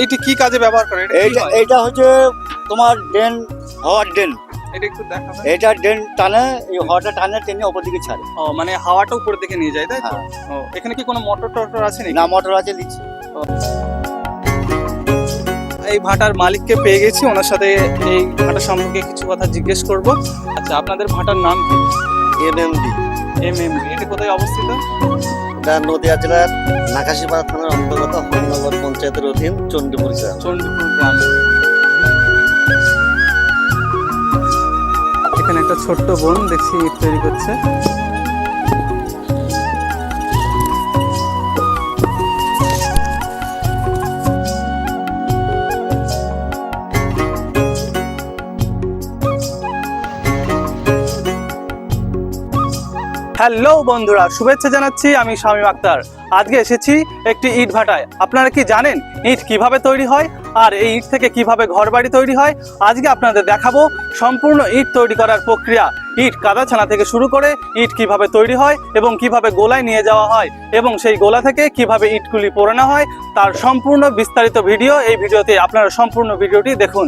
এইটি কি কাজে ব্যবহার করে? এটা? এইটা হচ্ছে তোমার ড্রেন হওয়ার ড্রেন। এটা একটু এটা ড্রেন টানে এই হওয়াটা টানে টেনে ওপর দিকে ছাড়ে। ও মানে হাওয়াটা উপরের দিকে নিয়ে যায় তাই তো? হ্যাঁ। এখানে কি কোনো মোটর টটর আছে নাকি? না মোটর আছে দিচ্ছি এই ভাটার মালিককে পেয়ে গেছি ওনার সাথে এই ভাটা সম্পর্কে কিছু কথা জিজ্ঞেস করব। আচ্ছা আপনাদের ভাটার নাম কি? এমএমডি। এম এম এটা কোথায় অবস্থিত? এটা নদিয়া জেলার নাকাশিপাড়া থানার অন্তর্গত হরিনগর পঞ্চায়েতের অধীন চণ্ডীপুর গ্রাম। চণ্ডীপুর গ্রাম। এখানে একটা ছোট্ট বোন দেখছি, তৈরি করছে। হ্যালো বন্ধুরা, শুভেচ্ছা জানাচ্ছি আমি শামীম আক্তার। আজকে এসেছি একটি ইট ভাটায়। আপনারা কি জানেন ইট কীভাবে তৈরি হয় আর এই ইট থেকে কীভাবে ঘরবাড়ি তৈরি হয়? আজকে আপনাদের দেখাবো সম্পূর্ণ ইট তৈরি করার প্রক্রিয়া। ইট কাদা ছানা থেকে শুরু করে ইট কীভাবে তৈরি হয় এবং কীভাবে গোলায় নিয়ে যাওয়া হয় এবং সেই গোলা থেকে কীভাবে ইটগুলি পোড়ানো হয়, তার সম্পূর্ণ বিস্তারিত ভিডিও এই ভিডিওতে, আপনারা সম্পূর্ণ ভিডিওটি দেখুন।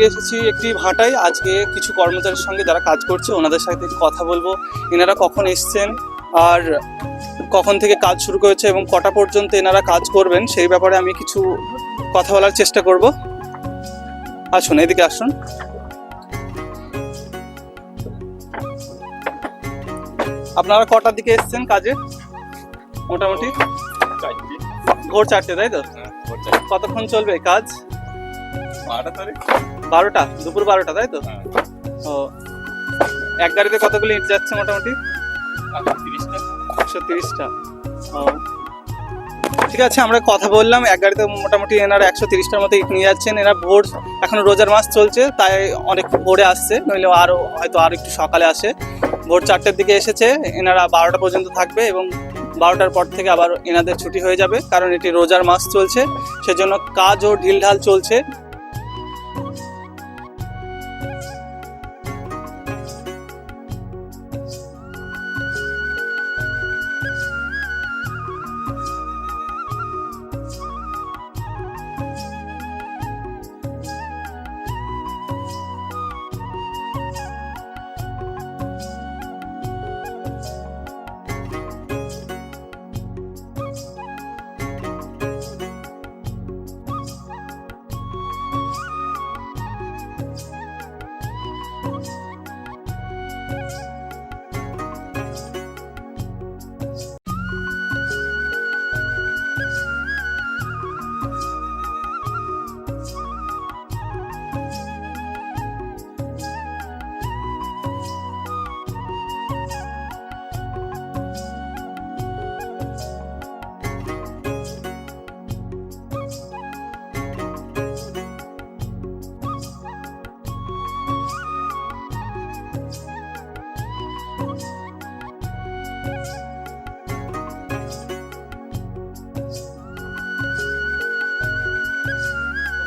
আজকে এসেছি একটি ভাটায়। আজকে কিছু কর্মচারীর সঙ্গে যারা কাজ করছে ওনাদের সাথে কথা বলব। এনারা কখন এসছেন আর কখন থেকে কাজ শুরু করেছে এবং কটা পর্যন্ত এনারা কাজ করবেন সেই ব্যাপারে আমি কিছু কথা বলার চেষ্টা করব। আসুন এদিকে আসুন। আপনারা কটার দিকে এসছেন কাজে? মোটামুটি? ভোর চারটে তাই তো? কতক্ষণ চলবে কাজ? বারোটা দুপুর বারোটা তাই তো? ও এক গাড়িতে কতগুলো ইট যাচ্ছে মোটামুটি? একশো তিরিশটা। ও ঠিক আছে আমরা কথা বললাম এক গাড়িতে মোটামুটি এনারা একশো তিরিশটার মতো ইট নিয়ে যাচ্ছেন এরা ভোর এখন রোজার মাস চলছে তাই অনেক ভোরে আসছে নইলে আরও হয়তো আরও একটু সকালে আসে। ভোর চারটের দিকে এসেছে এনারা বারোটা পর্যন্ত থাকবে এবং বারোটার পর থেকে আবার এনাদের ছুটি হয়ে যাবে কারণ এটি রোজার মাস চলছে সেজন্য কাজও ঢিলঢাল চলছে।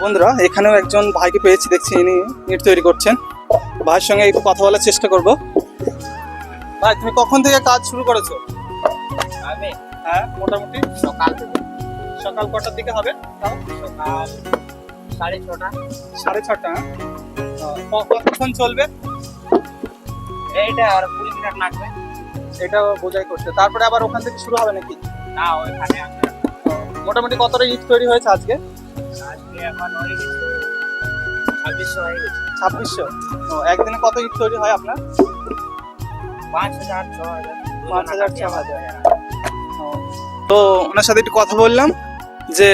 বন্ধুরা এখানেও একজন ভাইকে পেয়েছি দেখছি ইনি ইট তৈরি করছেন। ভাইয়ের সঙ্গে একটু কথা বলার চেষ্টা করব। ভাই তুমি কখন থেকে কাজ শুরু করেছ? আমি? হ্যাঁ? মোটামুটি সকাল থেকে। সকাল কটার দিকে হবে? তাও সকাল সাড়ে ছটা। সাড়ে ছটা হ্যাঁ? কতক্ষণ চলবে? এইটা আর কুড়ি মিনিট লাগবে। এটা বোঝাই করতে তারপরে আবার ওখান থেকে শুরু হবে নাকি? না ওখানে মোটামুটি কতটা ইট তৈরি হয়েছে আজকে? আজকে এখন হয়ে গেছে ছাব্বিশশো হয়ে গেছে। ছাব্বিশশো? ও একদিনে কত ইট তৈরি হয় আপনার? পাঁচ হাজার ছ হাজার। পাঁচ হাজার, ছ হাজার। তো তো ওনার সাথে একটু কথা বললাম যে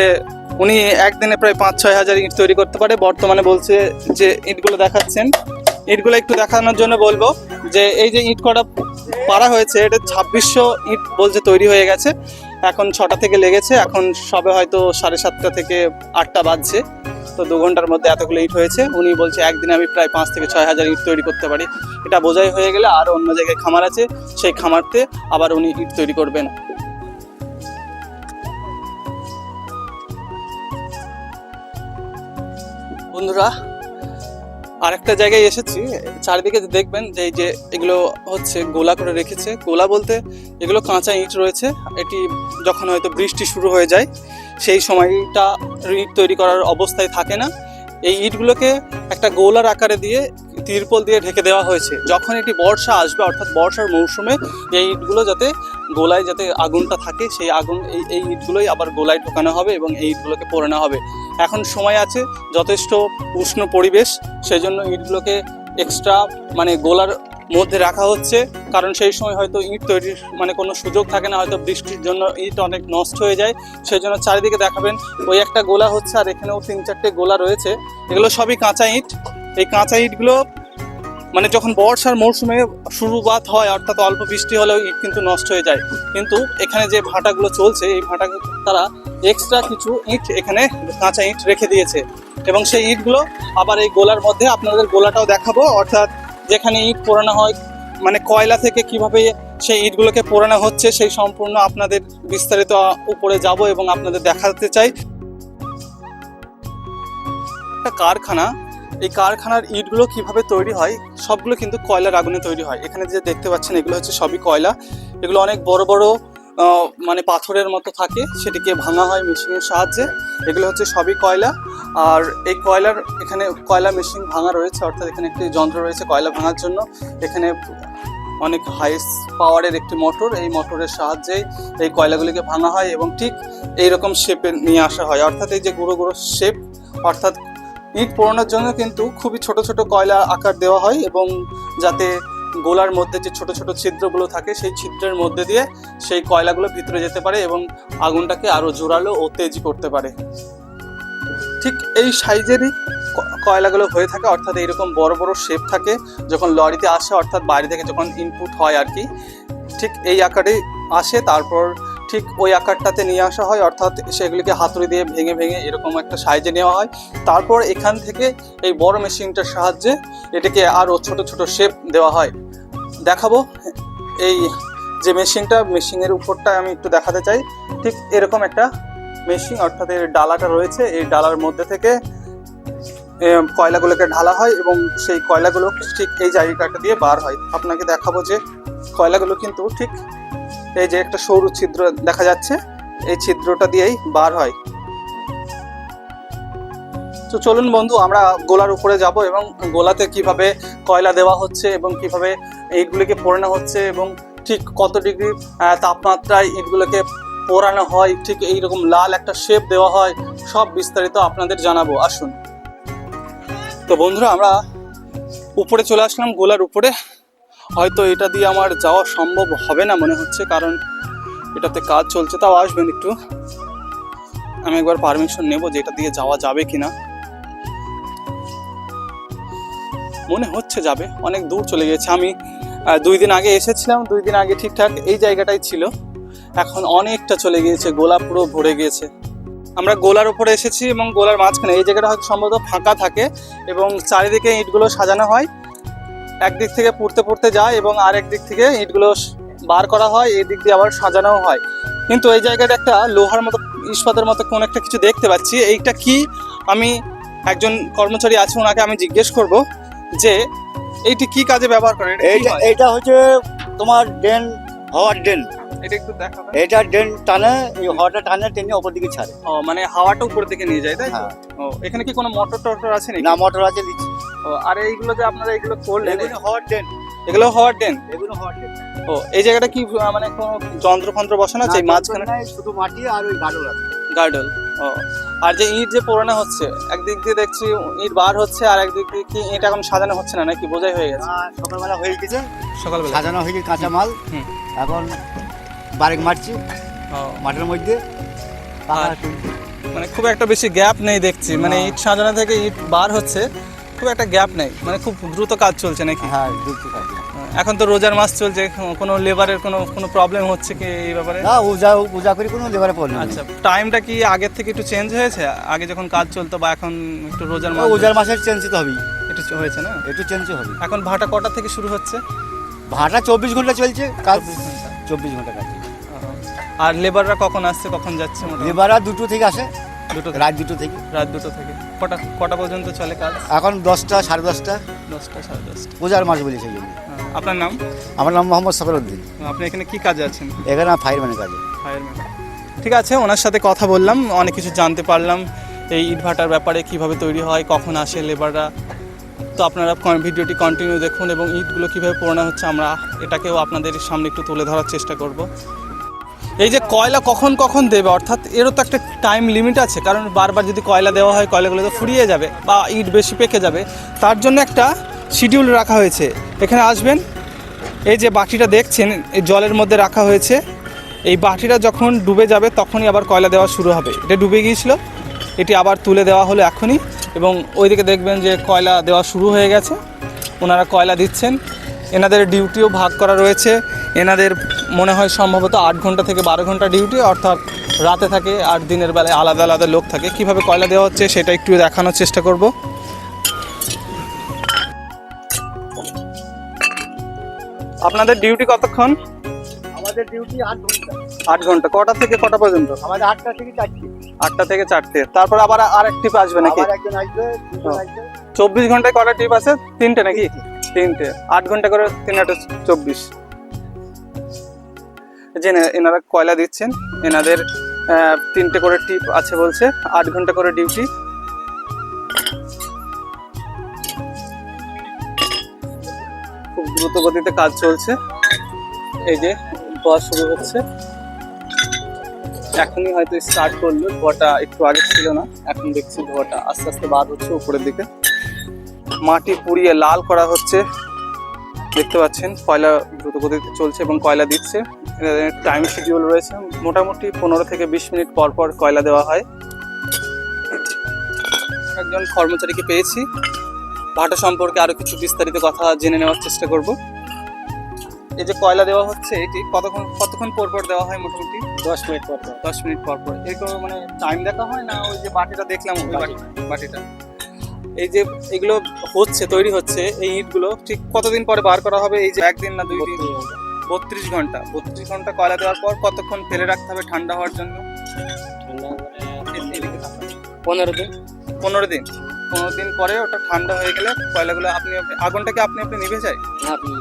উনি একদিনে প্রায় পাঁচ ছয় হাজার ইট তৈরি করতে পারে। বর্তমানে বলছে যে ইটগুলো দেখাচ্ছেন। ইটগুলো একটু দেখানোর জন্য বলব যে এই যে ইট কটা পারা হয়েছে এটা ছাব্বিশশো ইট বলছে তৈরি হয়ে গেছে। এখন ছটা থেকে লেগেছে, এখন সবে হয়তো সাড়ে সাতটা থেকে আটটা বাজছে। তো দু ঘণ্টার মধ্যে এতগুলো ইট হয়েছে। উনি বলছে, একদিনে আমি প্রায় পাঁচ থেকে ছয় হাজার ইট তৈরি করতে পারি। এটা বোঝাই হয়ে গেলে আর অন্য জায়গায় খামার আছে, সেই খামারতে আবার উনি ইট তৈরি করবেন। বন্ধুরা, আরেকটা জায়গায় এসেছি। চারিদিকে দেখবেন যে এই যে এগুলো হচ্ছে, গোলা করে রেখেছে। গোলা বলতে এগুলো কাঁচা ইট রয়েছে। এটি যখন হয়তো বৃষ্টি শুরু হয়ে যায়, সেই সময়টা ইট তৈরি করার অবস্থায় থাকে না। এই ইটগুলোকে একটা গোলার আকারে দিয়ে তিরপল দিয়ে ঢেকে দেওয়া হয়েছে। যখন এটি বর্ষা আসবে, অর্থাৎ বর্ষার মৌসুমে, এই ইটগুলো যাতে গোলায় যাতে আগুনটা থাকে, সেই আগুন, এই এই ইটগুলোই আবার গোলায় ঢোকানো হবে এবং এই ইটগুলোকে পোড়ানো হবে। এখন সময় আছে, যথেষ্ট উষ্ণ পরিবেশ, সেই জন্য ইটগুলোকে এক্সট্রা মানে গোলার মধ্যে রাখা হচ্ছে, কারণ সেই সময় হয়তো ইট তৈরির মানে কোনো সুযোগ থাকে না, হয়তো বৃষ্টির জন্য ইট অনেক নষ্ট হয়ে যায় সেই জন্য চারিদিকে দেখাবেন, ওই একটা গোলা হচ্ছে আর এখানেও তিন চারটে গোলা রয়েছে, এগুলো সবই কাঁচা ইট, এই কাঁচা ইটগুলো মানে যখন বর্ষার মৌসুমে শুরুবাত হয়, অর্থাৎ অল্প বৃষ্টি হলেও ইট কিন্তু নষ্ট হয়ে যায়, কিন্তু এখানে যে ভাটাগুলো চলছে, এই ভাটা তারা এক্সট্রা কিছু ইট এখানে কাঁচা ইট রেখে দিয়েছে, এবং সেই ইটগুলো আবার এই গোলার মধ্যে আপনাদের গোলাটাও দেখাবো, অর্থাৎ যেখানে ইট পোড়ানো হয় মানে কয়লা থেকে কীভাবে সেই ইটগুলোকে পোড়ানো হচ্ছে, সেই সম্পূর্ণ আপনাদের বিস্তারিত উপরে যাব এবং আপনাদের দেখাতে চাই। একটা কারখানা, এই কারখানার ইটগুলো কীভাবে তৈরি হয়, সবগুলো কিন্তু কয়লার আগুনে তৈরি হয়। এখানে যে দেখতে পাচ্ছেন, এগুলো হচ্ছে সবই কয়লা। এগুলো অনেক বড় বড় মানে পাথরের মতো থাকে, সেটিকে ভাঙা হয় মেশিনের সাহায্যে। এগুলো হচ্ছে সবই কয়লা। আর এই কয়লার এখানে কয়লা মেশিন ভাঙা রয়েছে, অর্থাৎ এখানে একটি যন্ত্র রয়েছে কয়লা ভাঙার জন্য। এখানে অনেক হাই পাওয়ারের একটি মোটর এই মোটরের সাহায্যেই এই কয়লাগুলিকে ভাঙা হয় এবং ঠিক এইরকম শেপে নিয়ে আসা হয়। অর্থাৎ এই যে গুঁড়ো গুঁড়ো শেপ অর্থাৎ ইট পোড়ানোর জন্য কিন্তু খুবই ছোট ছোট কয়লা আকার দেওয়া হয় এবং যাতে গোলার মধ্যে যে ছোট ছোট ছিদ্রগুলো থাকে, সেই ছিদ্রের মধ্যে দিয়ে সেই কয়লাগুলো ভিতরে যেতে পারে এবং আগুনটাকে আরও জোরালো ও তেজি করতে পারে। ঠিক এই সাইজেরই কয়লাগুলো হয়ে থাকে, অর্থাৎ এইরকম বড় বড় শেপ থাকে যখন লরিতে আসে, অর্থাৎ বাইরে থেকে যখন ইনপুট হয় আর কি। ঠিক এই আকারে আসে, তারপর ঠিক ওই আকারটাতে নিয়ে আসা হয়, অর্থাৎ সেগুলিকে হাতুড়ি দিয়ে ভেঙে ভেঙে এরকম একটা সাইজে নেওয়া হয়। তারপর এখান থেকে এই বড় মেশিনটার সাহায্যে এটাকে আরও ছোট ছোট শেপ দেওয়া হয়। দেখাবো। এই যে মেশিনটা, মেশিনের উপরটা আমি একটু দেখাতে চাই। ঠিক এরকম একটা মেশিন, অর্থাৎ এর ডালাটা রয়েছে। এই ডালার মধ্যে থেকে কয়লাগুলোকে ঢালা হয় এবং সেই কয়লাগুলো ঠিক এই জায়গাটা দিয়ে বার হয়। আপনাকে দেখাবো যে কয়লাগুলো কিন্তু ঠিক এই যে একটা সৌর ছিদ্র দেখা যাচ্ছে। এই ছিদ্রটা দিয়েই বার হয়। তো চলুন বন্ধু, আমরা গোলার উপরে যাব এবং গোলাতে কীভাবে কয়লা দেওয়া হচ্ছে এবং কীভাবে ইটগুলিকে পোড়ানো হচ্ছে এবং ঠিক কত ডিগ্রি তাপমাত্রায় ইটগুলোকে পোড়ানো হয়, ঠিক এইরকম লাল একটা শেপ দেওয়া হয়, সব বিস্তারিত আপনাদের জানাব। আসুন। তো বন্ধুরা, আমরা উপরে চলে আসলাম গোলার উপরে। হয়তো এটা দিয়ে আমার যাওয়া সম্ভব হবে না মনে হচ্ছে, কারণ এটাতে কাজ চলছে, তাও আসবেন একটু। আমি একবার পারমিশন নেব যে এটা দিয়ে যাওয়া যাবে কিনা। মনে হচ্ছে যাবে, অনেক দূর চলে গেছে আমি দুই দিন আগে এসেছিলাম, দুই দিন আগে ঠিকঠাক এই জায়গাটাই ছিল। এখন অনেকটা চলে গিয়েছে, গোলা পুরো ভরে গিয়েছে। আমরা গোলার উপরে এসেছি এবং গোলার মাঝখানে, এই জায়গাটা হয়তো সম্ভবত ফাঁকা থাকে এবং চারিদিকে ইটগুলো সাজানো হয়। একদিক থেকে পড়তে পড়তে যায় এবং আরেক দিক থেকে ইটগুলো বার করা হয় এই দিক দিয়ে আবার সাজানো হয়। কিন্তু এই জায়গাটা একটা লোহার মতো, ইস্পাতের মতো কোনো একটা কিছু দেখতে পাচ্ছি। এইটা কি? আমি একজন কর্মচারী আছে, ওনাকে আমি জিজ্ঞেস করব। যে এইটি কি কাজে ব্যবহার করে এটা এইটা হচ্ছে তোমার ড্রেন হওয়ার ড্রেন। এটা একটু দেখাবেন এটা ড্রেন টানে এই হওয়াটা টানে টেনে অপর দিকে ছাড়ে। ও মানে হাওয়াটা উপর দিকে নিয়ে যায় তাই হ্যাঁ। ও এখানে কি কোনো মোটর টটর আছে নাকি? না মোটর আছে দিচ্ছি ও আর এইগুলো যে আপনারা এইগুলো করলেন এগুলো হওয়ার ড্রেন। এগুলো হওয়ার ডেন এগুলো হওয়ার ড্রেন। ও এই জায়গাটা কি মানে কোনো যন্ত্র ফন্ত্র বসানো আছে? মাঝখানে শুধু মাটি আর ওই গাডল আছে। গার্ডল ও। আর যে ইট যে পোড়ানো হচ্ছে একদিক দিয়ে দেখছি ইট বার হচ্ছে আর একদিক দিয়ে কি ইট এখন সাজানো হচ্ছে না নাকি বোঝাই হয়ে গেছে? সকালবেলা হয়ে গেছে। সকালবেলা? সাজানো হয়ে গেছে কাঁচা মাল এখন বারেক মারছি। ও, মাঠের মধ্যে। আর- মানে খুব একটা বেশি গ্যাপ নেই দেখছি। মানে। ইট সাজানো থেকে ইট বার হচ্ছে খুব একটা গ্যাপ নেই। মানে খুব দ্রুত কাজ চলছে নাকি? হ্যাঁ দুটো কাজে এখন তো রোজার মাস চলছে কোনো লেবারের কোনো কোনো প্রবলেম হচ্ছে কি এই ব্যাপারে? না পূজা পূজা করি কোনো লেবারে পড়ল আচ্ছা টাইমটা কি আগের থেকে একটু চেঞ্জ হয়েছে? আগে যখন কাজ চলতো বা এখন একটু রোজার মাস রোজার মাসের চেঞ্জ তো হবেই। একটু হয়েছে না? একটু চেঞ্জ হবে এখন ভাটা কটা থেকে শুরু হচ্ছে? ভাটা চব্বিশ ঘণ্টা চলছে কাজ চব্বিশ ঘণ্টা। কাজ আর লেবাররা কখন আসছে কখন যাচ্ছে মোটামুটি? লেবার আর দুটো থেকে আসে দুটো রাত দুটো থেকে। রাত দুটো থেকে। কটা কটা পর্যন্ত চলে কাজ? এখন দশটা সাড়ে দশটা। দশটা সাড়ে দশটা। পূজার মাস বলি সেই জন্য। আপনার নাম? আমার নাম মোহাম্মদ সফরউদ্দিন আপনি এখানে কি কাজে আছেন? এখানে ফায়ারম্যানের কাজে। ফায়ারম্যান ঠিক আছে ওনার সাথে কথা বললাম অনেক কিছু জানতে পারলাম এই ইটভাটার ব্যাপারে কীভাবে তৈরি হয় কখন আসে লেবাররা তো আপনারা ভিডিওটি কন্টিনিউ দেখুন এবং ইটগুলো কীভাবে পোড়ানো হচ্ছে আমরা এটাকেও আপনাদের সামনে একটু তুলে ধরার চেষ্টা করব। এই যে কয়লা কখন কখন দেবে অর্থাৎ এরও তো একটা টাইম লিমিট আছে কারণ বারবার যদি কয়লা দেওয়া হয় কয়লাগুলো তো ফুরিয়ে যাবে বা ইট বেশি পেকে যাবে তার জন্য একটা শিডিউল রাখা হয়েছে। এখানে আসবেন, এই যে বাটিটা দেখছেন, এই জলের মধ্যে রাখা হয়েছে। এই বাটিটা যখন ডুবে যাবে, তখনই আবার কয়লা দেওয়া শুরু হবে। এটা ডুবে গিয়েছিল, এটি আবার তুলে দেওয়া হলো এখনই। এবং ওইদিকে দেখবেন যে কয়লা দেওয়া শুরু হয়ে গেছে। ওনারা কয়লা দিচ্ছেন। এনাদের ডিউটিও ভাগ করা রয়েছে। এনাদের মনে হয় সম্ভবত আট ঘণ্টা থেকে বারো ঘণ্টা ডিউটি, অর্থাৎ রাতে থাকে আর দিনের বেলায় আলাদা আলাদা লোক থাকে। কীভাবে কয়লা দেওয়া হচ্ছে, সেটা একটু দেখানোর চেষ্টা করব। আপনাদের ডিউটি কতক্ষণ? আমাদের ডিউটি আট ঘণ্টা। আট ঘণ্টা। কটা থেকে কটা পর্যন্ত? আমাদের আটটা থেকে চারটে। আটটা থেকে চারটে। তারপর আবার আর এক টিপ আসবে নাকি? একজন আসবে চব্বিশ ঘন্টায় কটা টিপ আছে? তিনটে নাকি? তিনটে। আট ঘণ্টা করে তিন আটে চব্বিশ। যে এনারা কয়লা দিচ্ছেন এনাদের তিনটে করে টিপ আছে বলছে আট ঘণ্টা করে ডিউটি দ্রুত গতিতে কাজ চলছে। এই যে ধোয়া শুরু হচ্ছে। এখনই হয়তো স্টার্ট করল, ধোয়াটা একটু আগে ছিল না, এখন দেখছি ধোয়াটা আস্তে আস্তে বার হচ্ছে উপরের দিকে। মাটি পুড়িয়ে লাল করা হচ্ছে। দেখতে পাচ্ছেন, কয়লা দ্রুত গতিতে চলছে এবং কয়লা দিচ্ছে। টাইম শিডিউল রয়েছে। মোটামুটি পনেরো থেকে বিশ মিনিট পর পর কয়লা দেওয়া হয়। একজন কর্মচারীকে পেয়েছি। ভাটা সম্পর্কে আরও কিছু বিস্তারিত কথা জেনে নেওয়ার চেষ্টা করব। এই যে কয়লা দেওয়া হচ্ছে এটি কতক্ষণ কতক্ষণ পর পর দেওয়া হয় মোটামুটি? দশ মিনিট পর পর। দশ মিনিট পর পর। এরকম মানে টাইম দেখা হয় না ওই যে বাটিটা দেখলাম ওই বাটি- বাটিটা? এই যে এগুলো হচ্ছে তৈরি হচ্ছে এই ইটগুলো ঠিক কতদিন পরে বার করা হবে? এই যে একদিন না দুই দিন? বত্রিশ ঘণ্টা। বত্রিশ ঘণ্টা। কয়লা দেওয়ার পর কতক্ষণ ফেলে রাখতে হবে ঠান্ডা হওয়ার জন্য। পনেরো দিন। পনেরো দিন? পনেরো দিন পরে ওটা ঠান্ডা হয়ে গেলে কয়লাগুলো আপনি আপনি- আগুনটাকে আপনি আপনি নিভে যায়? না আপনি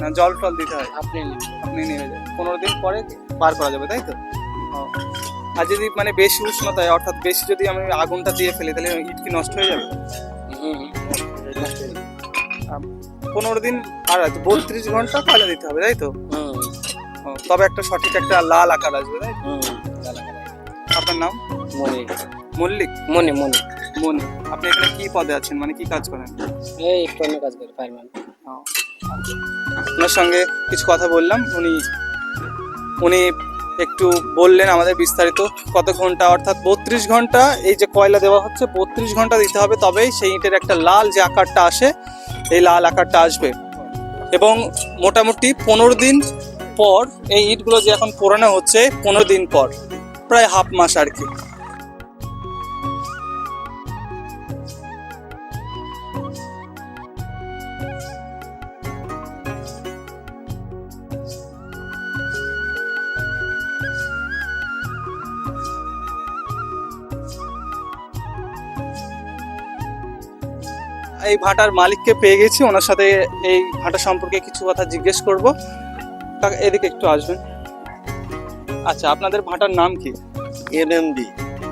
না জল টল দিতে হয়। আপনি আপনি নিভে যায়। পনেরো দিন পরে বার করা যাবে তাই তো? আর যদি মানে বেশি উষ্ণতা হয় অর্থাৎ বেশি যদি আমি আগুনটা দিয়ে ফেলি তাহলে ইট কি নষ্ট হয়ে যাবে। পনেরো দিন আর আছে বত্রিশ ঘণ্টা কয়লা দিতে হবে তাই তো? তবে একটা সঠিক একটা লাল আকার আসবে তাই তো? আপনার নাম? মনে মল্লিক? মনে মনে মনি। আপনি এখানে কি পদে আছেন? মানে কি কাজ করেন? এই একটু অন্য কাজ করে ফায়ারম্যান ওনার সঙ্গে কিছু কথা বললাম। উনি উনি একটু বললেন আমাদের বিস্তারিত। কত ঘণ্টা? অর্থাৎ বত্রিশ ঘণ্টা এই যে কয়লা দেওয়া হচ্ছে বত্রিশ ঘণ্টা দিতে হবে। তবেই সেই ইটের একটা লাল যে আকারটা আসে এই লাল আকারটা আসবে। এবং মোটামুটি পনেরো দিন পর এই ইটগুলো যে এখন পোড়ানো হচ্ছে পনেরো দিন পর প্রায় হাফ মাস আর কি। এই ভাটার মালিককে পেয়ে গেছি ওনার সাথে এই ভাটা সম্পর্কে কিছু কথা জিজ্ঞেস করব। এদিকে একটু আসবেন। আচ্ছা আপনাদের ভাটার নাম কি? এনএমবি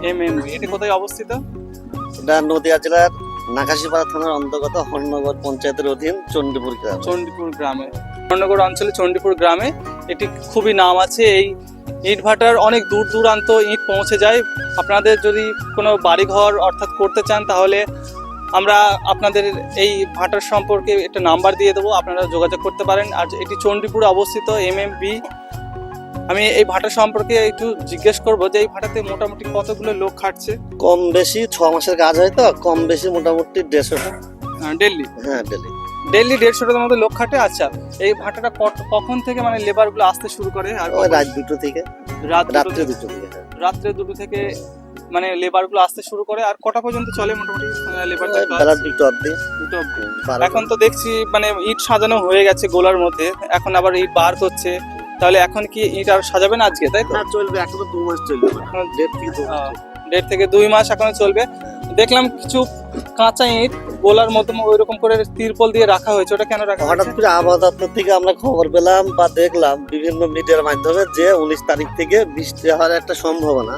এম এম এটি কোথায় অবস্থিত? এটা নদিয়া জেলার নাকাশিপাড়া থানার অন্তর্গত হরনগর পঞ্চায়েতের অধীন চণ্ডীপুর গ্রাম। চণ্ডীপুর গ্রামে। হরনগর অঞ্চলে চণ্ডীপুর গ্রামে এটি খুবই নাম আছে। এই ইট ভাটার অনেক দূর দূরান্ত ইট পৌঁছে যায়। আপনাদের যদি কোনো বাড়িঘর অর্থাৎ করতে চান তাহলে আমরা আপনাদের এই ভাটার সম্পর্কে একটা নাম্বার দিয়ে দেবো আপনারা যোগাযোগ করতে পারেন। আর এটি চণ্ডীপুরে অবস্থিত এম এম বি আমি এই ভাটা সম্পর্কে একটু জিজ্ঞেস করব যে এই ভাটাতে মোটামুটি কতগুলো লোক খাটছে? কম বেশি ছ মাসের কাজ হয় তো কম বেশি মোটামুটি দেড়শোটা ডেলি? হ্যাঁ ডেলি। ডেলি দেড়শোটার মধ্যে লোক খাটে? আচ্ছা এই ভাটাটা কখন থেকে মানে লেবারগুলো আসতে শুরু করে? আর রাত দুটো থেকে। রাত রাত্রে দুটো থেকে হ্যাঁ। রাত্রে দুটো থেকে মানে লেবারগুলো আসতে শুরু করে আর কটা পর্যন্ত চলে মোটামুটি লেবার দুটো দুটো অবধি। এখন তো দেখছি মানে ইট সাজানো হয়ে গেছে গোলার মধ্যে এখন আবার ইট বার হচ্ছে তাহলে এখন কি ইট আর সাজাবে না আজকে তাই তো? চলবে এখন দু মাস চলবে। এখন দেড় থেকে দেড় থেকে দুই মাস এখনও চলবে। দেখলাম কিছু কাঁচা ইট গোলার মতো ওইরকম করে তিরপল দিয়ে রাখা হয়েছে ওটা কেন রাখা হঠাৎ করে আবহাওয়া দপ্তর থেকে আমরা খবর পেলাম বা দেখলাম বিভিন্ন মিডিয়ার মাধ্যমে যে উনিশ তারিখ থেকে বৃষ্টি হওয়ার একটা সম্ভাবনা।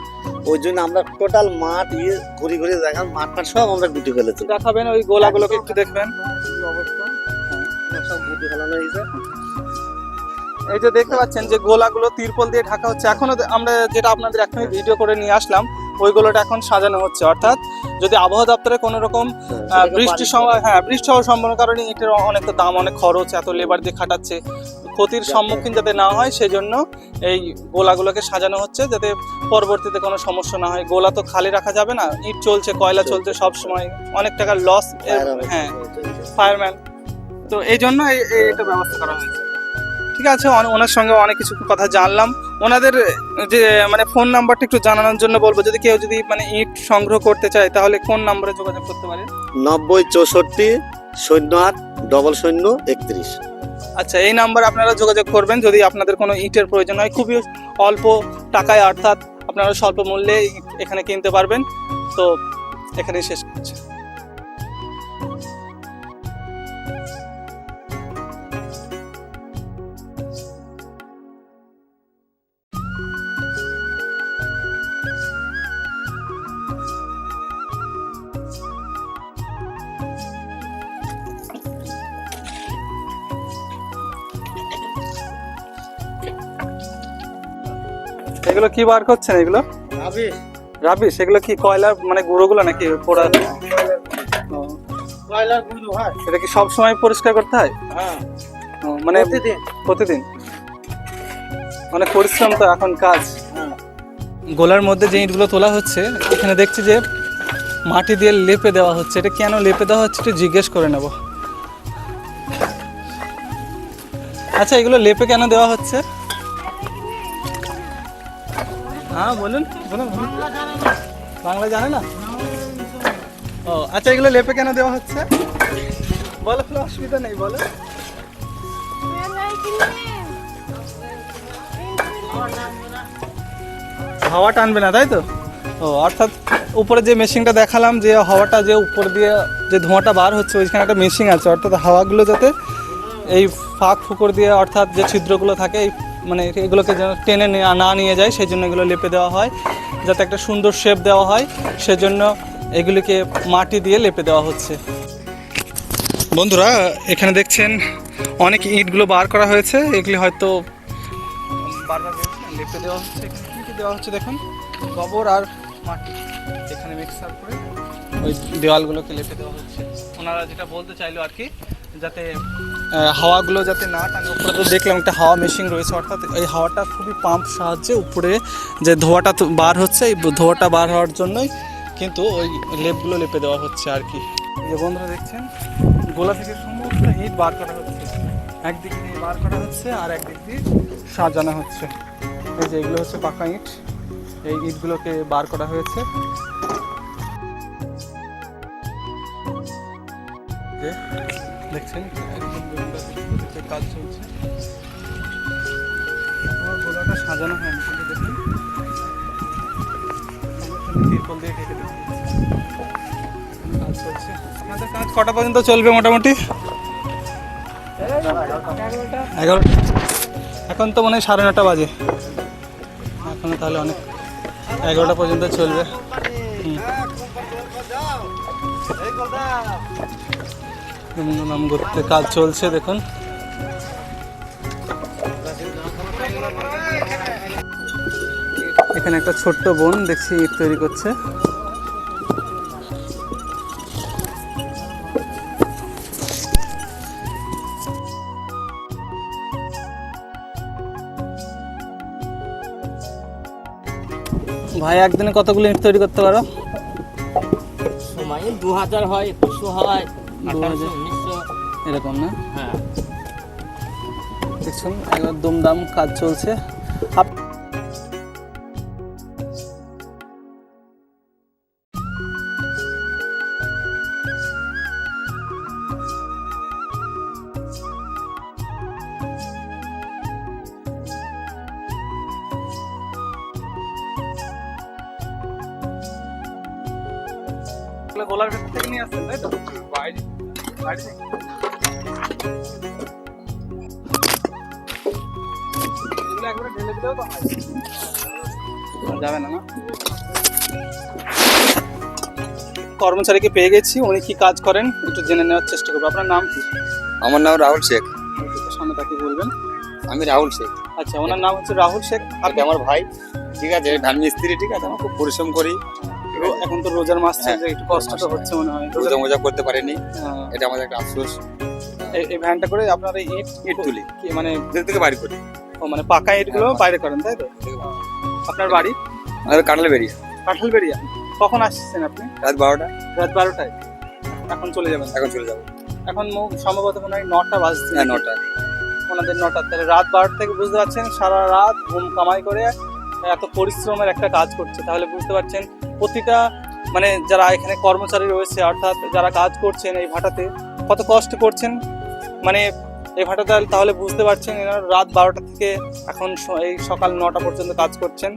ওই জন্য আমরা টোটাল মাঠ ইয়ে ঘুরি ঘুরি দেখান মাঠ মাঠ সব আমরা গুটি ফেলেছি। দেখাবেন ওই গোলাগুলোকে একটু দেখবেন। সব গুটি ফেলানো হয়েছে এই যে দেখতে পাচ্ছেন যে গোলাগুলো তিরপল দিয়ে ঢাকা হচ্ছে। এখনও আমরা যেটা আপনাদের এখনই ভিডিও করে নিয়ে আসলাম ওইগুলোটা এখন সাজানো হচ্ছে। অর্থাৎ যদি আবহাওয়া দপ্তরে কোনো রকম বৃষ্টির সময় হ্যাঁ বৃষ্টি হওয়ার সম্ভাবনা কারণে ইটের অনেক দাম অনেক খরচ এত লেবার দিয়ে খাটাচ্ছে। ক্ষতির সম্মুখীন যাতে না হয় সেজন্য এই গোলাগুলোকে সাজানো হচ্ছে যাতে পরবর্তীতে কোনো সমস্যা না হয়। গোলা তো খালি রাখা যাবে না ইট চলছে কয়লা চলছে সব সময় অনেক টাকার লস হ্যাঁ ফায়ারম্যান তো এই জন্য এটা ব্যবস্থা করা হয়েছে। ঠিক আছে ওনার সঙ্গে অনেক কিছু কথা জানলাম। ওনাদের যে মানে ফোন নাম্বারটা একটু জানানোর জন্য বলব যদি কেউ যদি মানে ইট সংগ্রহ করতে চায় তাহলে কোন নাম্বারে যোগাযোগ করতে পারে? নব্বই চৌষট্টি শূন্য আট ডবল শূন্য একত্রিশ। আচ্ছা এই নাম্বার আপনারা যোগাযোগ করবেন যদি আপনাদের কোনো ইটের প্রয়োজন হয়। খুবই অল্প টাকায় অর্থাৎ আপনারা স্বল্প মূল্যে এখানে কিনতে পারবেন। তো এখানেই শেষ করছি। এগুলো কি বার করছেন এগুলো? রাবিশ এগুলো কি কয়লার মানে গুঁড়োগুলো নাকি পোড়া? এটা কি সব সময় পরিষ্কার করতে হয়? ও, মানে প্রতিদিন। মানে পরিশ্রম তো এখন কাজ। গোলার মধ্যে যে ইটগুলো তোলা হচ্ছে এখানে দেখছি যে মাটি দিয়ে লেপে দেওয়া হচ্ছে। এটা কেন লেপে দেওয়া হচ্ছে একটু জিজ্ঞেস করে নেব। আচ্ছা এগুলো লেপে কেন দেওয়া হচ্ছে? হ্যাঁ বলুন। বাংলা জানে না? ও আচ্ছা এগুলো লেপে কেন দেওয়া হচ্ছে? বলো, কোনো অসুবিধা নেই, বলো। হাওয়া টানবে না, তাই তো? ও, অর্থাৎ উপরে যে মেশিনটা দেখালাম, যে হাওয়াটা যে উপর দিয়ে যে ধোঁয়াটা বার হচ্ছে, ওইখানে একটা মেশিন আছে। অর্থাৎ হাওয়াগুলো যাতে এই ফাঁক ফুকর দিয়ে, অর্থাৎ যে ছিদ্রগুলো থাকে, এই মানে এগুলোকে যেন টেনে না নিয়ে যায় সেই জন্য এগুলো লেপে দেওয়া হয়। যাতে একটা সুন্দর শেপ দেওয়া হয়, সেজন্য এগুলিকে মাটি দিয়ে লেপে দেওয়া হচ্ছে। বন্ধুরা, এখানে দেখছেন অনেক ইটগুলো বার করা হয়েছে। এগুলি হয়তো বারবার লেপে দেওয়া হচ্ছে। দেওয়া হচ্ছে, দেখুন, গোবর আর মাটি। এখানে মিক্সার করে ওই দেওয়ালগুলোকে লেপে দেওয়া হচ্ছে। ওনারা যেটা বলতে চাইলো আর কি, যাতে হাওয়াগুলো যাতে না টানে। উপরে তো দেখলাম একটা হাওয়া মেশিন রয়েছে, অর্থাৎ এই হাওয়াটা খুবই পাম্প সাহায্যে উপরে যে ধোঁয়াটা বার হচ্ছে, এই ধোঁয়াটা বার হওয়ার জন্যই কিন্তু ওই লেপগুলো লেপে দেওয়া হচ্ছে আর কি। যে বন্ধুরা দেখছেন, গোলা থেকে সমস্ত ইট বার করা হচ্ছে। একদিক দিয়ে বার করা হচ্ছে আর একদিক দিয়ে সাজানো হচ্ছে। এই যে এগুলো হচ্ছে পাকা ইট। এই ইটগুলোকে বার করা হয়েছে। যে দেখছেন কাজ চলছে। গোলাটা সাজানো হয়নি, কিন্তু দেখুন। তিরপল দিয়ে কেটে কাজ চলছে। আপনাদের কাজ কটা পর্যন্ত চলবে মোটামুটি? এগারোটা। এখন তো মনে হয় সাড়ে নটা বাজে। এখনও তাহলে অনেক এগারোটা পর্যন্ত চলবে। নাম করতে কাজ চলছে, দেখুন। এখানে একটা ছোট্ট বোন, দেখছি ইট তৈরি করছে। ভাই, একদিনে কতগুলো ইট তৈরি করতে পারো? সময় দু হাজার হয় একুশশো হয়। এরকম না? হ্যাঁ। দেখছেন একবার দুমদাম কাজ চলছে। গোলার ভেতর থেকে নিয়ে আসছেন তাই তো? বাইরে বাইরে। একবারে ঢেলে দিলেও তো হয়। যাবে না না? কর্মচারীকে পেয়ে গেছি উনি কি কাজ করেন একটু জেনে নেওয়ার চেষ্টা করব। আপনার নাম কি? আমার নাম রাহুল শেখ। সামনে তাকে বলবেন। আমি রাহুল শেখ। আচ্ছা ওনার নাম হচ্ছে রাহুল শেখ। আর আমার ভাই। ঠিক আছে ভ্যান মিস্ত্রি ঠিক আছে আমরা খুব পরিশ্রম করি। এখন তো রোজার মাস হ্যাঁ। চলছে একটু কষ্ট তো হচ্ছে মনে হয়। রোজা মোজা করতে পারিনি। হ্যাঁ। এটা আমাদের একটা আফসোস। এই- ভ্যানটা করে আপনারা ইট ইট তুলি। মানে দিক থেকে বাড়ি করি। ও মানে পাকা ইটগুলো হ্যাঁ, বাইরে করেন তাই তো? আপনার বাড়ি? আমাদের কাটালে বেরিয়ে কাঁঠালবেড়িয়া। কখন আসছেন আপনি? রাত বারোটা। রাত বারোটায়। এখন চলে যাবেন। এখন চলে যাব। এখন সম্ভবত মনে হয় নটা বাজছে। হ্যাঁ নটা। ওনাদের নটা। তাহলে রাত বারোটা থেকে বুঝতে পারছেন সারা রাত ঘুম কামাই করে এত পরিশ্রমের একটা কাজ করছে। তাহলে বুঝতে পারছেন প্রতিটা মানে যারা এখানে কর্মচারী রয়েছে অর্থাৎ যারা কাজ করছেন এই ভাটাতে কত কষ্ট করছেন? মানে এই ভাটাতে তাহলে বুঝতে পারছেন এনারা রাত বারোটা থেকে এখন এই সকাল নটা পর্যন্ত কাজ করছেন।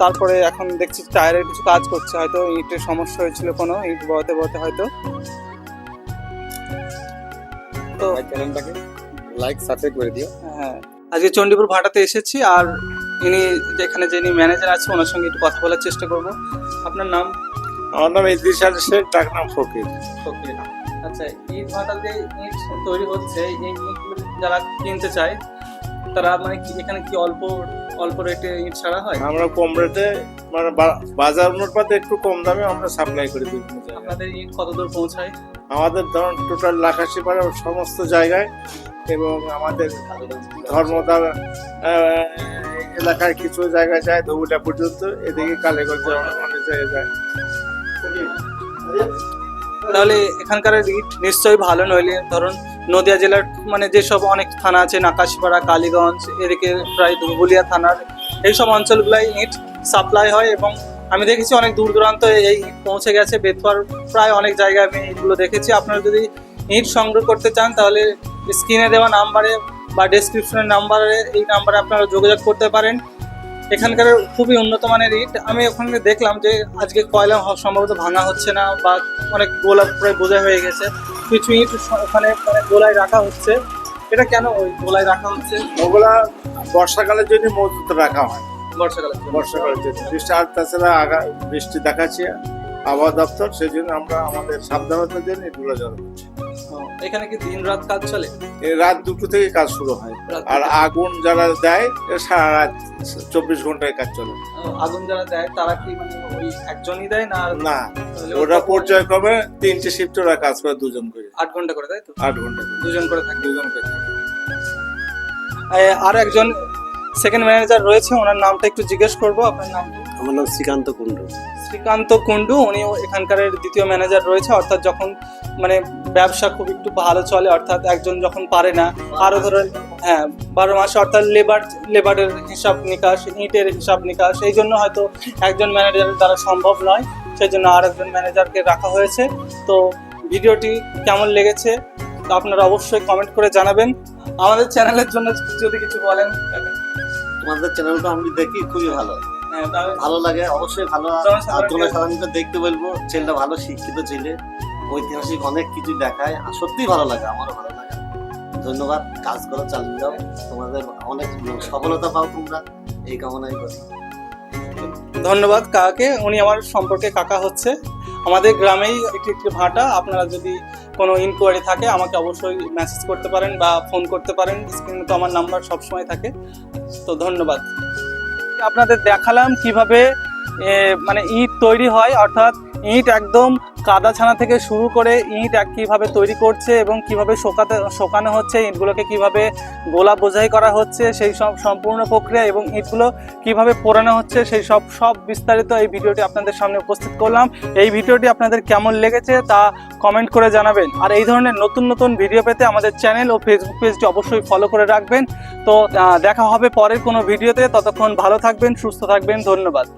তারপরে এখন দেখছি টায়ারের কিছু কাজ করছে হয়তো ইটের সমস্যা হয়েছিল কোনো ইট বতে বতে হয়তো। তো চ্যানেলটাকে লাইক সাবস্ক্রাইব করে দিও। হ্যাঁ আজকে চণ্ডীপুর ভাটাতে এসেছি আর ইনি যেখানে যিনি ম্যানেজার আছে ওনার সঙ্গে একটু কথা বলার চেষ্টা করব। আপনার নাম? আমার নাম ইদ্রিস আলী শেখ ডাক নাম ফকির। ফকির। আচ্ছা ইট ভাটাতে ইট তৈরি হচ্ছে এই ইটগুলো যারা কিনতে চায় তারা মানে কি এখানে কি অল্প অল্প রেটে ইট ছাড়া হয়? আমরা কম রেটে মানে বাজার অনুপাতে একটু কম দামে আমরা সাপ্লাই করি জায়গায় আপনাদের ইট কত দূর পৌঁছায়? আমাদের ধরুন টোটাল লাখাশি পাড়া সমস্ত জায়গায় এবং আমাদের ধর্মদার আহ, এলাকায় কিছু জায়গায় যায়, ধুবুটা পর্যন্ত, এদিকে কালীগঞ্জ অনেক জায়গায় যায়। তাহলে এখানকার ইট নিশ্চয়ই ভালো, নইলে ধরুন নদিয়া জেলার মানে যেসব অনেক থানা আছে, নাকাশপাড়া, কালীগঞ্জ, এদিকে প্রায় ধুবুলিয়া থানার, এইসব অঞ্চলগুলাই ইট সাপ্লাই হয় এবং আমি দেখেছি অনেক দূর দূরান্ত এই ইট পৌঁছে গেছে। বেতুয়ার প্রায় অনেক জায়গায় আমি ইটগুলো দেখেছি। আপনারা যদি ইট সংগ্রহ করতে চান, তাহলে স্ক্রিনে দেওয়া নাম্বারে বা ডেসক্রিপশনের নাম্বারে এই নাম্বারে আপনারা যোগাযোগ করতে পারেন। এখানকার খুবই উন্নত মানের ইট। আমি ওখানে দেখলাম যে আজকে কয়লা সম্ভবত ভাঙা হচ্ছে না বা অনেক গোলা প্রায় বোঝা হয়ে গেছে। কিছু ইট ওখানে মানে গোলায় রাখা হচ্ছে। এটা কেন ওই গোলায় রাখা হচ্ছে? ওগুলা বর্ষাকালের জন্য মজুত রাখা হয়। বর্ষাকালে বর্ষাকালের জন্য। বৃষ্টি আর তাছাড়া আগা বৃষ্টি দেখাচ্ছে আবহাওয়া দপ্তর সেই জন্য আমরা আমাদের সাবধানতার জন্য এগুলো জল এখানে কি দিন রাত কাজ চলে? রাত দুটো থেকে কাজ শুরু হয়। আর আগুন যারা দেয় সারা রাত চব্বিশ ঘন্টায় কাজ চলে। আগুন যারা দেয় তারা কি মানে ওই একজনই দেয় না না ওরা পর্যায়ক্রমে তিনটে শিফট ওরা কাজ করে দুজন করে। আট ঘণ্টা করে তাই তো? আট ঘণ্টা দুজন করে থাকে। দুজন করে থাকে। আর একজন সেকেন্ড ম্যানেজার রয়েছে ওনার নামটা একটু জিজ্ঞেস করব। আপনার নাম? আমার নাম শ্রীকান্ত কুণ্ডু। শ্রীকান্ত কুন্ডু উনিও এখানকার দ্বিতীয় ম্যানেজার রয়েছে অর্থাৎ যখন মানে ব্যবসা খুব একটু ভালো চলে অর্থাৎ একজন যখন পারে না আরও ধরেন হ্যাঁ বারো মাসে অর্থাৎ লেবার লেবারের হিসাব নিকাশ ইটের হিসাব নিকাশ এই জন্য হয়তো একজন ম্যানেজারের দ্বারা সম্ভব নয় সেই জন্য আর একজন ম্যানেজারকে রাখা হয়েছে। তো ভিডিওটি কেমন লেগেছে তো আপনারা অবশ্যই কমেন্ট করে জানাবেন। আমাদের চ্যানেলের জন্য যদি কিছু বলেন তোমাদের চ্যানেলটা আমি দেখি খুবই ভালো। ভালো লাগে, অবশ্যই ভালো আর জনসাধারণকে দেখতে বলব, ছেলেটা ভালো শিক্ষিত ছেলে, ঐতিহাসিক অনেক কিছু দেখায়, আর সত্যিই ভালো লাগে, আমারও ভালো লাগে। ধন্যবাদ, কাজ করো, চালিয়ে যাও, তোমাদের অনেক সফলতা পাও তোমরা, এই কামনাই করি। ধন্যবাদ কাকাকে, উনি আমার সম্পর্কে কাকা হচ্ছে। আমাদের গ্রামেই একটি একটি ভাটা, আপনারা যদি কোনো ইনকোয়ারি থাকে, আমাকে অবশ্যই মেসেজ করতে পারেন বা ফোন করতে পারেন স্ক্রিনে তো আমার নাম্বার সবসময় থাকে। তো ধন্যবাদ। আপনাদের দেখালাম কীভাবে মানে ইট তৈরি হয়, অর্থাৎ ইট একদম কাদা ছানা থেকে শুরু করে ইট এক কীভাবে তৈরি করছে এবং কীভাবে শোকাতে, শোকানো হচ্ছে, ইটগুলোকে কীভাবে গোলা বোঝাই করা হচ্ছে, সেই সব সম্পূর্ণ প্রক্রিয়া এবং ইটগুলো কীভাবে পোড়ানো হচ্ছে, সেই সব সব বিস্তারিত এই ভিডিওটি আপনাদের সামনে উপস্থিত করলাম। এই ভিডিওটি আপনাদের কেমন লেগেছে তা কমেন্ট করে জানাবেন। আর এই ধরনের নতুন নতুন ভিডিও পেতে আমাদের চ্যানেল ও ফেসবুক পেজটি অবশ্যই ফলো করে রাখবেন। তো দেখা হবে পরের কোনো ভিডিওতে। ততক্ষণ ভালো থাকবেন, সুস্থ থাকবেন। ধন্যবাদ।